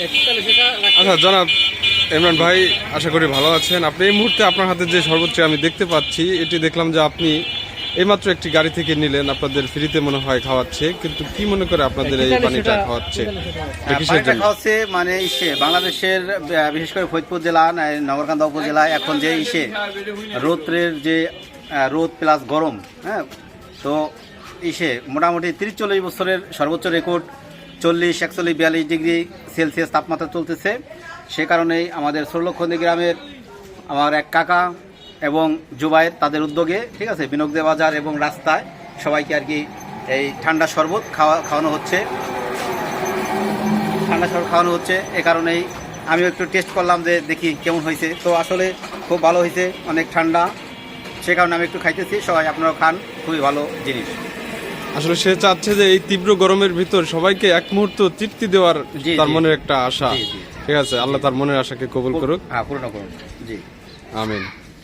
আচ্ছা জনাব ইমরান ভাই আশা করি ভালো আছেন। আপনি এই মুহূর্তে আপনার হাতে যে সর্বোচ্চ আমি দেখতে পাচ্ছি এটি দেখলাম যে আপনি এইমাত্র একটি গাড়ি থেকে নিলেন আপনাদের ফ্রিতে মনে হয় খাওয়াচ্ছে কিন্তু কি মনে করে আপনাদের এই পানিটা খাওয়াচ্ছে? পানিটা জন্য হচ্ছে মানে ইসে বাংলাদেশের বিশেষ করে ফরিদপুর জেলা না, নগরকান্দা উপজেলায় এখন যে ইসে রোদ্রের যে রোদ প্লাস গরম হ্যাঁ তো ইসে মোটামুটি তিরিশ চল্লিশ বছরের সর্বোচ্চ রেকর্ড চল্লিশ, একচল্লিশ, বিয়াল্লিশ ডিগ্রি সেলসিয়াস তাপমাত্রা চলতেছে। সে কারণেই আমাদের ষোলক্ষন্দি গ্রামের আমার এক কাকা এবং জুবাইর তাদের উদ্যোগে, ঠিক আছে বিনগদে বাজার এবং রাস্তায় সবাইকে আর কি এই ঠান্ডা শরবত খাওয়া, খাওয়ানো হচ্ছে। ঠান্ডা শরবত খাওয়ানো হচ্ছে, এ কারণেই আমিও একটু টেস্ট করলাম যে দেখি কেমন হয়েছে। তো আসলে খুব ভালো হয়েছে, অনেক ঠান্ডা। সে কারণে আমি একটু খাইতেছি, সবাই আপনারাও খান, খুবই ভালো জিনিস। আসলে সে চাচ্ছে যে এই তীব্র গরমের ভিতর সবাইকে এক মুহূর্ত তৃপ্তি দেওয়ার তার মনের একটা আশা। ঠিক আছে আল্লাহ তার মনের আশাকে কবুল করুক। হ্যাঁ পূর্ণ করুন। জি। আমিন।